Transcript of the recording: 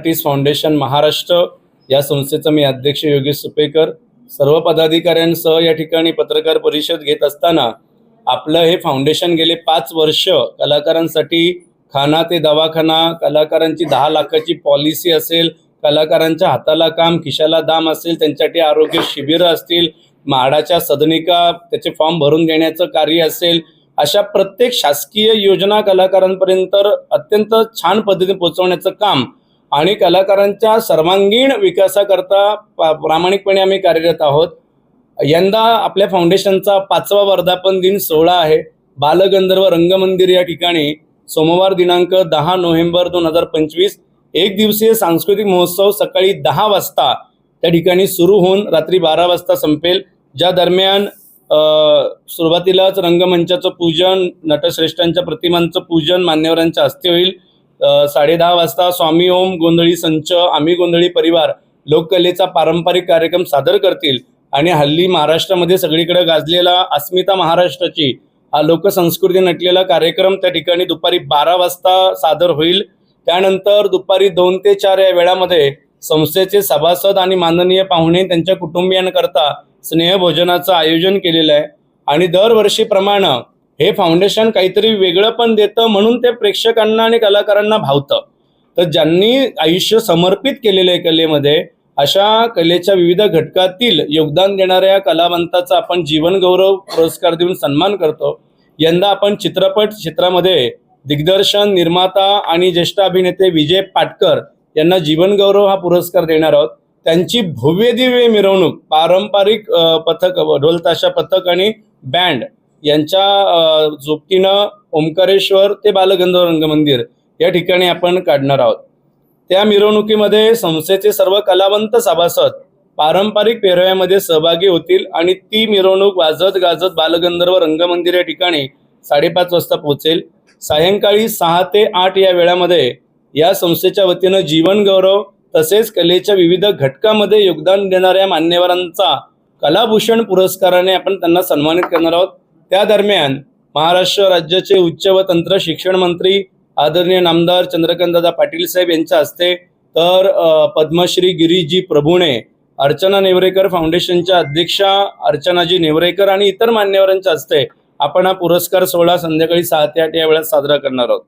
Marathis foundation Maharashtra. या संस्थेचं मी अध्यक्ष योगेश सुपेकर. सर्व पदाधिकाऱ्यांसह या ठिकाणी पत्रकार परिषद घेत असताना आपलं हे फाउंडेशन गेले पाच वर्ष कलाकारांसाठी खाना ते दवाखाना कलाकारांची दहा लाखाची पॉलिसी असेल कलाकारांच्या हाताला काम खिशाला दाम असेल त्यांच्यासाठी आरोग्य शिबिरं असतील म्हाडाच्या सदनिका त्याचे फॉर्म भरून देण्याचं कार्य असेल अशा प्रत्येक शासकीय योजना कलाकारांपर्यंत अत्यंत छान पद्धतीने पोहोचवण्याचं काम आणि कलाकारांच्या सर्वांगीण विकासाकरता पा- प्रामाणिकपणे आम्ही कार्यरत आहोत. यंदा आपल्या फाउंडेशनचा पाचवा वर्धापन दिन सोहळा आहे. बालगंधर्व रंगमंदिर या ठिकाणी सोमवार दिनांक दहा नोव्हेंबर दोन हजार पंचवीस एक दिवसीय सांस्कृतिक महोत्सव सकाळी दहा वाजता त्या ठिकाणी सुरू होऊन रात्री बारा वाजता संपेल. ज्या दरम्यान सुरुवातीलाच रंगमंचाचं पूजन नटश्रेष्ठांच्या प्रतिमांचं पूजन मान्यवरांच्या हस्ते होईल. साडे दहा वाजता स्वामी ओम गोंधळी संच आम्ही गोंधळी परिवार लोककलेचा पारंपरिक कार्यक्रम सादर करतील. आणि हल्ली महाराष्ट्रामध्ये सगळीकडे गाजलेला अस्मिता महाराष्ट्राची हा लोकसंस्कृती नटलेला कार्यक्रम त्या ठिकाणी दुपारी बारा वाजता सादर होईल. त्यानंतर दुपारी दोन ते चार या वेळामध्ये संस्थेचे सभासद आणि माननीय पाहुणे त्यांच्या कुटुंबियांकरता स्नेहभोजनाचं आयोजन केलेलं आहे. आणि दरवर्षीप्रमाणे हे फाउंडेशन काहीतरी वेगळं पण देतं म्हणून ते प्रेक्षकांना आणि कलाकारांना भावतं. तर ज्यांनी आयुष्य समर्पित केलेलं आहे कलेमध्ये अशा कलेच्या विविध घटकातील योगदान देणाऱ्या कलावंताचा आपण जीवनगौरव पुरस्कार देऊन सन्मान करतो. यंदा आपण चित्रपट क्षेत्रामध्ये दिग्दर्शन निर्माता आणि ज्येष्ठ अभिनेते विजय पाटकर यांना जीवनगौरव हा पुरस्कार देणार आहोत. त्यांची भव्य दिव्य मिरवणूक पारंपरिक पथक ढोलताशा पथक आणि बँड यांच्या अ, जोबतीनं ओंकारेश्वर ते बालगंधर्व रंगमंदिर या ठिकाणी आपण काढणार आहोत. त्या मिरवणुकीमध्ये संस्थेचे सर्व कलावंत सभासद पारंपरिक पेहराव्यामध्ये सहभागी होतील आणि ती मिरवणूक वाजत गाजत बालगंधर्व रंगमंदिर या ठिकाणी साडेपाच वाजता पोहोचेल. सायंकाळी सहा ते आठ या वेळामध्ये या संस्थेच्या वतीनं जीवनगौरव तसेच कलेच्या विविध घटकामध्ये योगदान देणाऱ्या मान्यवरांचा कलाभूषण पुरस्काराने आपण त्यांना सन्मानित करणार आहोत. त्या दरम्यान महाराष्ट्र राज्याचे उच्च व तंत्र शिक्षण मंत्री आदरणीय नामदार चंद्रकांतदादा पाटील साहेब यांच्या हस्ते तर पद्मश्री गिरीजी प्रभुणे अर्चना नेवरेकर फाउंडेशनच्या अध्यक्षा अर्चनाजी नेवरेकर आणि इतर मान्यवरांच्या हस्ते आपण हा पुरस्कार सोहळा संध्याकाळी सहा ते आठ या वेळात साजरा करणार आहोत.